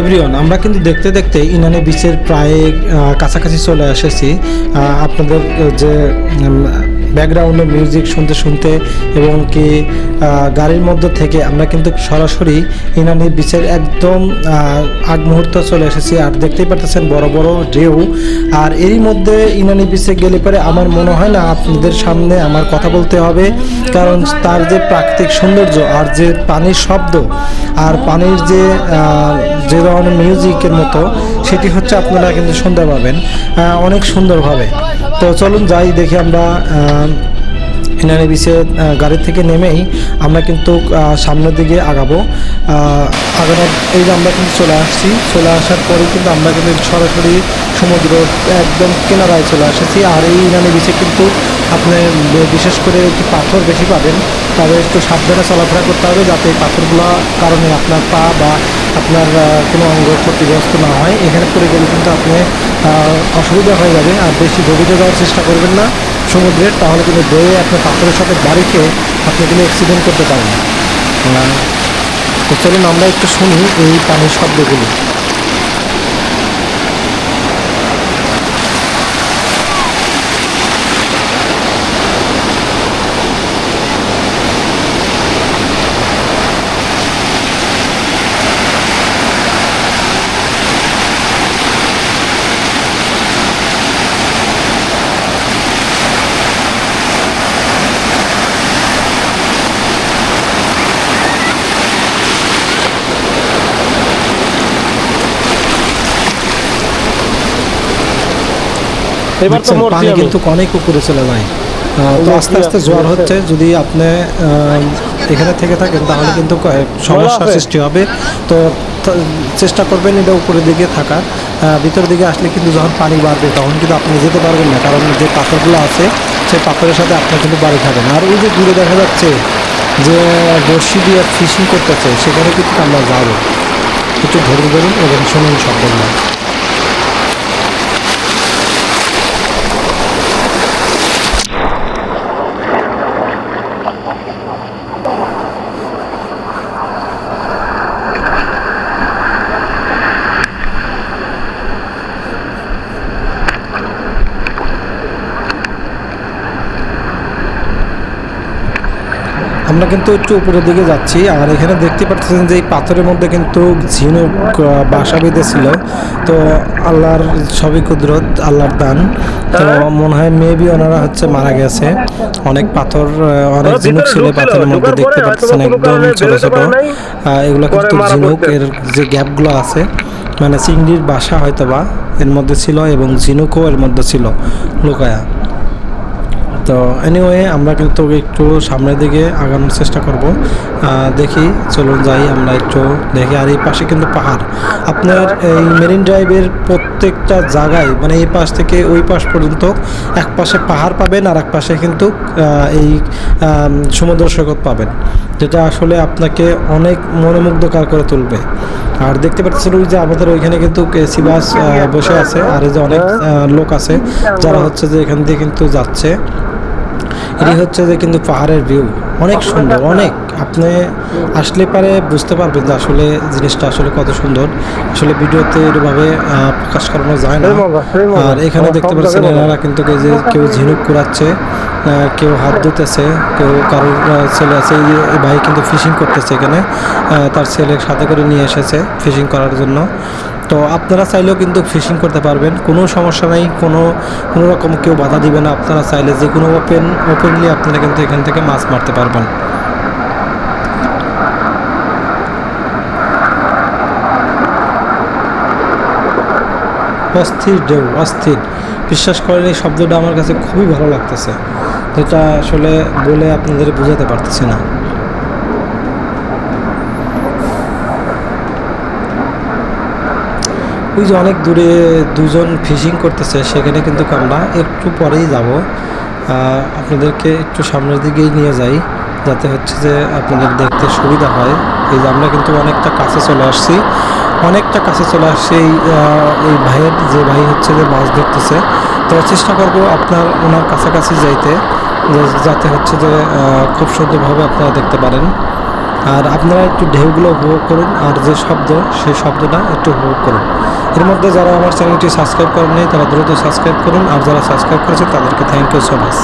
Everyone আমরা কিন্তু দেখতে দেখতে ইনানি বিচের প্রায় কাছাকাছি চলে এসেছি। আপনাদের যে ব্যাকগ্রাউন্ডে মিউজিক শুনতে শুনতে এবং কি গাড়ির মধ্যে থেকে আমরা কিন্তু সরাসরি ইনানি বিচের একদম আগ মুহূর্ত চলে এসেছি। আর দেখতেই পাচ্ছেন বড় বড় ঢেউ। আর এরই মধ্যে ইনানি বিচে গেলে পরে আমার মনে হয় না আপনাদের সামনে আমার কথা বলতে হবে, কারণ তার যে প্রাকৃতিক সৌন্দর্য আর যে পানির শব্দ আর পানির যে যে ধরনের মিউজিকের মতো সেটি হচ্ছে আপনারা কিন্তু শুনতে পাবেন। অনেক সুন্দরভাবে। তো চলুন যাই দেখি আমরা আহ, গাড়ি থেকে নেমেই আমরা কিন্তু সামনের দিকে আগাবো। আগানোর এই যে আমরা কিন্তু চলে আসছি। চলে আসার পরে কিন্তু আমরা কিন্তু সরাসরি সমুদ্র একদম কেনারায় চলে এসেছি। আর এই ইনানি বিচে কিন্তু আপনি বিশেষ করে একটু পাথর বেশি পাবেন তবে একটু সাবধানে চলাফেরা করতে হবে যাতে এই পাথরগুলো কারণে আপনার পা বা আপনার কোনো অঙ্গ ক্ষতিগ্রস্ত না হয়। এখানে পড়ে গেলে কিন্তু আপনি অসুবিধা হয়ে যাবে। আর বেশি গভীরে যাওয়ার চেষ্টা করবেন না সমুদ্রের তাহলে কিন্তু বয়ে আপনার পাথরের সাথে বাড়ি খেয়ে আপনি কিন্তু অ্যাক্সিডেন্ট করতে পারেন আহ, তো চলুন আমরা একটু শুনি এই পানির শব্দগুলি। এবার তো দেখছেন, পানি কিন্তু অনেক উপরে চলে যায়। তো আস্তে আস্তে জোয়ার হচ্ছে যদি আপনি এখানে থেকে থাকেন তাহলে কিন্তু সমস্যার সৃষ্টি হবে। তো চেষ্টা করবেন এটা উপরের দিকে থাকার। আহ, ভিতরের দিকে আসলে কিন্তু যখন পানি বাড়বে তখন কিন্তু আপনি যেতে পারবেন না কারণ যে পাথরগুলো আছে সেই পাথরের সাথে আপনি কিন্তু বাড়ি খাবেন আর ওই যে দূরে দেখা যাচ্ছে যে বর্ষি দিয়ে ফিশিং করতেছে সেখানে কিন্তু আমরা যাব। একটু ধরে ধরুন এবং শুনুন শব্দগুলো আমরা কিন্তু একটু উপরের দিকে যাচ্ছি আর এখানে দেখতে পাচ্ছেন যে এই পাথরের মধ্যে কিন্তু ঝিনুক বাসা বেঁধেছিল। তো আল্লাহর সবই কুদরত আল্লাহর দান। তো মনে হয় মেবি ওনারা হচ্ছে মারা গেছে। অনেক পাথর অনেক ঝিনুক ছিল পাথরের মধ্যে দেখতে পাচ্ছেন একদম ছোট ছোট। এগুলো কিন্তু ঝিনুক এর যে গ্যাপগুলো আছে মানে চিংড়ির বাসা হয়তো বা এর মধ্যে ছিল এবং ঝিনুকও এর মধ্যে ছিল লুকায়া। তো এনিওয়ে আমরা কিন্তু একটু সামনের দিকে আগানোর চেষ্টা করব। দেখি, চলুন যাই, আমরা একটু দেখি। আর এই পাশে কিন্তু পাহাড়। আপনার এই মেরিন ড্রাইভের প্রত্যেকটা জায়গায় মানে এই পাশ থেকে ওই পাশ পর্যন্ত এক পাশে পাহাড় পাবেন আর এক পাশে কিন্তু এই সমুদ্র সৈকত পাবেন। যেটা আসলে আপনাকে অনেক মনোমুগ্ধকার করে তুলবে। আর দেখতে পাচ্ছেন যে আমাদের ওইখানে কিন্তু এসি বাস বসে আছে, আর এই যে অনেক লোক আছে, যারা হচ্ছে যে এখান দিয়ে কিন্তু যাচ্ছে। এটি হচ্ছে যে কিন্তু পাহাড়ের ভিউ অনেক সুন্দর অনেক। আপনি আসলে পারে বুঝতে পারবেন যে আসলে জিনিসটা আসলে কত সুন্দর। আসলে ভিডিওতে আহ, প্রকাশ করানো যায় না। আর এখানে দেখতে পাচ্ছেন এনারা কিন্তু যে কেউ ঝিনুক কুড়াচ্ছে কেউ হাত ধুতেছে কেউ কারোর ছেলে আছে এই ভাই কিন্তু ফিশিং করতেছে এখানে তার ছেলে সাথে করে নিয়ে এসেছে ফিশিং করার জন্য। তো আপনারা চাইলেও কিন্তু ফিশিং করতে পারবেন কোনো সমস্যা নাই কোনো কোনো রকম কেউ বাধা দিবে না। আপনারা চাইলে যে কোনো ওপেন ওপেনলি আপনারা কিন্তু এখান থেকে মাছ মারতে পারবেন। অস্থির ঢেউ, অস্থির। বিশ্বাস করেন, এই শব্দটা আমার কাছে খুবই ভালো লাগতেছে। যেটা আসলে বলে আপনাদের বোঝাতে পারতেছি না। ওই যে অনেক দূরে দুজন ফিশিং করতেছে, সেখানে কিন্তু আমরা একটু পরেই যাব। আপনাদেরকে একটু সামনের দিকেই নিয়ে যাই। যাতে হচ্ছে যে আপনাদের দেখতে সুবিধা হয়। এই যে আমরা কিন্তু অনেকটা কাছে চলে আসছি। অনেকটা কাছে চলে আসছি এই এই ভাইয়ের, যে ভাই হচ্ছে যে মাছ ধরতেছে। তো চেষ্টা করব আপনার, ওনার কাছাকাছি যাইতে যাতে হচ্ছে যে খুব সুন্দরভাবে আপনারা দেখতে পারেন। আর আপনারা একটু ঢেউগুলো উপভোগ করুন, আর যে শব্দ, সেই শব্দটা একটু উপভোগ করুন। এর মধ্যে যারা আমার চ্যানেলটি সাবস্ক্রাইব করেননি তারা দ্রুত সাবস্ক্রাইব করুন, আর যারা সাবস্ক্রাইব করেছে, তাদেরকে থ্যাংক ইউ সো মাচ